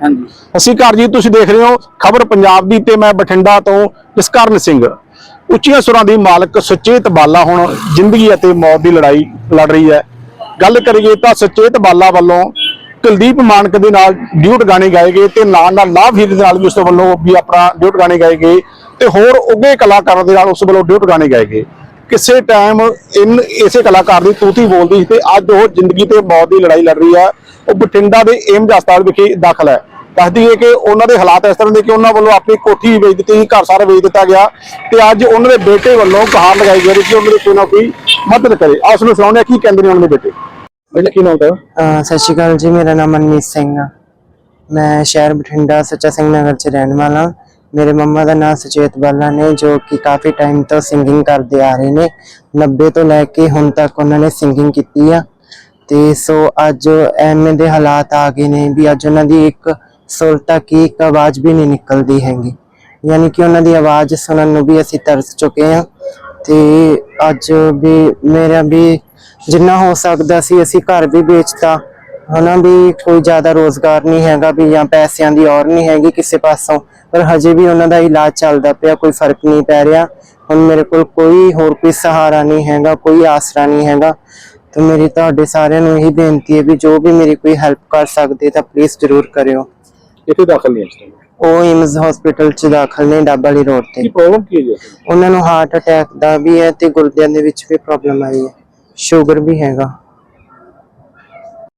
ਹਾਂਜੀ। ਅਸੀਂ ਘਰ ਜੀ, ਤੁਸੀਂ ਦੇਖ ਰਹੇ ਹੋ ਖਬਰ ਪੰਜਾਬ ਦੀ ਤੇ ਮੈਂ ਬਠਿੰਡਾ ਤੋਂ ਜਸਕਰਨ ਸਿੰਘ। ਉੱਚੀਆਂ ਸੁਰਾਂ ਦੀ ਮਾਲਕ ਸੁਚੇਤ ਬਾਲਾ ਹੁਣ ਜ਼ਿੰਦਗੀ ਅਤੇ ਮੌਤ ਦੀ ਲੜਾਈ ਲੜ ਰਹੀ ਹੈ। ਗੱਲ ਕਰੀਏ ਤਾਂ ਸੁਚੇਤ ਬਾਲਾ ਵੱਲੋਂ ਕੁਲਦੀਪ ਮਾਨਕ ਦੇ ਨਾਲ ਡਿਊਟ ਗਾਣੇ ਗਾਏ ਗਏ ਤੇ ਨਾਲ ਨਾਲ ਲਾਭ ਹੀਰ ਦੇ ਨਾਲ ਵੀ ਉਸ ਵੱਲੋਂ ਵੀ ਆਪਣਾ ਡਿਊਟ ਗਾਣੇ ਗਾਏ ਗਏ ਤੇ ਹੋਰ ਉੱਗੇ ਕਲਾਕਾਰਾਂ ਦੇ ਨਾਲ ਉਸ ਵੱਲੋਂ ਡਿਊਟ ਗਾਣੇ ਗਾਏ ਗਏ। ਕਿਸੇ ਟਾਈਮ ਇਨ, ਇਸੇ ਕਲਾਕਾਰ ਦੀ ਤੂਤੀ ਬੋਲਦੀ ਸੀ ਤੇ ਅੱਜ ਉਹ ਜ਼ਿੰਦਗੀ ਤੇ ਮੌਤ ਦੀ ਲੜਾਈ ਲੜ ਰਹੀ ਹੈ। ਉਹ ਬਠਿੰਡਾ ਦੇ ਏਮਜ ਹਸਪਤਾਲ ਵਿਖੇ ਦਾਖਲ ਹੈ। ਦੱਸਦੀ ਹੈ ਕਿ ਉਹਨਾਂ ਦੇ ਹਾਲਾਤ ਇਸ ਤਰ੍ਹਾਂ ਦੇ ਕਿ ਉਹਨਾਂ ਵੱਲੋਂ ਆਪਣੀ ਕੋਠੀ ਵੀ ਵੇਚ ਦਿੱਤੀ ਘਰ ਸਾਰਾ ਵੇਚ ਦਿੱਤਾ ਗਿਆ ਤੇ ਅੱਜ ਉਹਨਾਂ ਦੇ ਬੇਟੇ ਵੱਲੋਂ ਕਹਾਰ ਲਗਾਈ ਗਈ ਕਿ ਉਹਨਾਂ ਦੀ ਕੋਈ ਨਾ ਕੋਈ ਮਦਦ ਕਰੇ। ਆਓ ਨੂੰ ਸੁਣਾਉਂਦੇ ਹਾਂ ਕੀ ਕਹਿੰਦੇ ਨੇ ਉਹਨਾਂ ਦੇ ਬੇਟੇ? ਬੇਟਾ, ਕੀ ਨਾਮ ਹੈ ਸਤਿ ਸ਼੍ਰੀ ਅਕਾਲ ਜੀ, ਮੇਰਾ ਨਾਮ ਮਨਮੀਤ ਸਿੰਘ ਆ। ਮੈਂ ਸ਼ਹਿਰ ਬਠਿੰਡਾ ਸੱਚਾ ਸਿੰਘ ਨਗਰ ਚ ਰਹਿਣ ਵਾਲਾ। ਮੇਰੇ ਮੰਮਾ ਦਾ ਨਾਮ ਸੁਚੇਤ ਬਾਲਾ ਨੇ, ਜੋ ਕਿ ਕਾਫੀ ਟਾਈਮ ਤੋਂ ਸਿੰਗਿੰਗ ਕਰਦੇ ਆ ਰਹੇ ਨੇ। 90 ਤੋਂ ਲੈ ਕੇ ਹੁਣ ਤੱਕ ਉਹਨਾਂ ਨੇ ਸਿੰਗਿੰਗ ਕੀਤੀ ਆ। ਤੇ ਸੋ ਅੱਜ ਐਵੇਂ ਦੇ ਹਾਲਾਤ ਆ ਗਏ ਨੇ ਵੀ ਅੱਜ ਉਹਨਾਂ ਦੀ ਇੱਕ ਸੁਲਤਾ ਤੱਕ ਇੱਕ ਆਵਾਜ਼ ਵੀ ਨਹੀਂ ਨਿਕਲਦੀ ਹੈਗੀ। ਯਾਨੀ ਕਿ ਉਹਨਾਂ ਦੀ ਆਵਾਜ਼ ਸੁਣਨ ਨੂੰ ਵੀ ਅਸੀਂ ਤਰਸ ਚੁੱਕੇ ਹਾਂ ਤੇ ਅੱਜ ਵੀ ਮੇਰਾ ਵੀ ਜਿੰਨਾ ਹੋ ਸਕਦਾ ਸੀ, ਅਸੀਂ ਘਰ ਵੀ ਵੇਚਤਾ। ਹਨਾ ਵੀ ਕੋਈ ਜ਼ਿਆਦਾ ਰੋਜ਼ਗਾਰ ਨਹੀਂ ਹੈਗਾ ਵੀ ਜਾਂ ਪੈਸਿਆਂ ਦੀ ਔਰ ਨਹੀਂ ਹੈਗੀ ਕਿਸੇ ਪਾਸੋਂ। ਪਰ ਹਜੇ ਵੀ ਉਹਨਾਂ ਦਾ ਇਲਾਜ ਚੱਲਦਾ ਪਿਆ ਕੋਈ ਫ਼ਰਕ ਨਹੀਂ ਪੈ ਰਿਹਾ। ਹੁਣ ਮੇਰੇ ਕੋਲ ਕੋਈ ਹੋਰ ਕੋਈ ਸਹਾਰਾ ਨਹੀਂ ਹੈਗਾ ਕੋਈ ਆਸਰਾ ਨਹੀਂ ਹੈਗਾ। ਤੇ ਮੇਰੀ ਤੁਹਾਡੇ ਸਾਰਿਆਂ ਨੂੰ ਇਹੀ ਬੇਨਤੀ ਹੈ ਵੀ ਜੋ ਵੀ ਮੇਰੀ ਕੋਈ ਹੈਲਪ ਕਰ ਸਕਦੇ ਤਾਂ ਪਲੀਜ਼ ਜ਼ਰੂਰ ਕਰਿਓ। ਇੱਥੇ ਦਾਖਲ ਨਹੀਂ ਇਸ। ਉਹ ਇਮਜ਼ ਹਸਪੀਟਲ ਚ ਦਾਖਲ ਨੇ ਡੱਬਾਲੀ ਰੋਡ ਤੇ। ਕੀ ਪ੍ਰੋਬਲਮ ਕੀ ਹੈ ਜੀ? ਉਹਨਾਂ ਨੂੰ ਹਾਰਟ ਅਟੈਕ ਦਾ ਵੀ ਹੈ ਤੇ ਗੁਰਦਿਆਂ ਦੇ ਵਿੱਚ ਵੀ ਪ੍ਰੋਬਲਮ ਆਈ ਹੈ। ਸ਼ੂਗਰ ਵੀ ਹੈਗਾ।